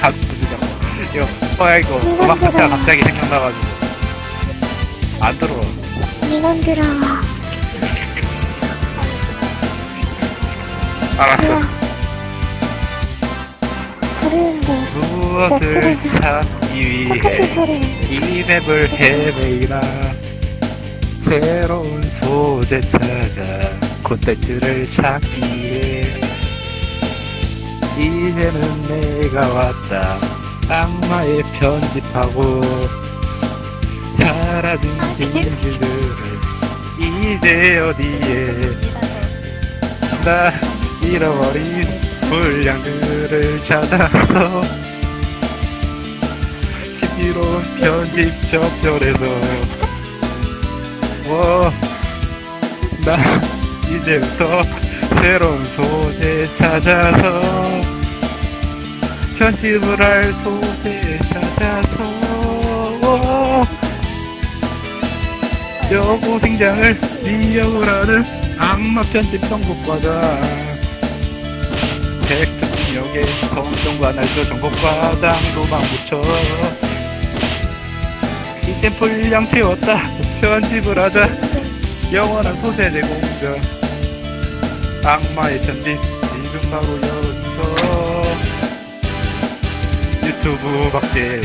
감수죠. 이거 뭐야 이거 음악 자체가 갑자기 생각나가지고 안 들어. 민원들아 알았어. 우와 부르는데 무엇을 찾기 똑같은 위해 소리네 이 맵을 헤매이나 새로운 소재 찾아 콘텐츠를 찾기 위해 이제는 내가 왔다. 악마의 편집하고 사라진 진실들을 이제 어디에? 나 잃어버린 분량들을 찾아서 신비로운 편집 접전에서. 와, 나 이제부터 새로운 소재 찾아서 편집을 할 소재 찾아서 여고생장을 미역을 하는 악마 편집 전국과장 텍스팅역에 성정과 날도 전국과장 도망 붙여 이제 분량 채웠다. 편집을 하자. 영원한 소세지 공장 악마의 편집 지금 바로 여기서 tout vous manquer.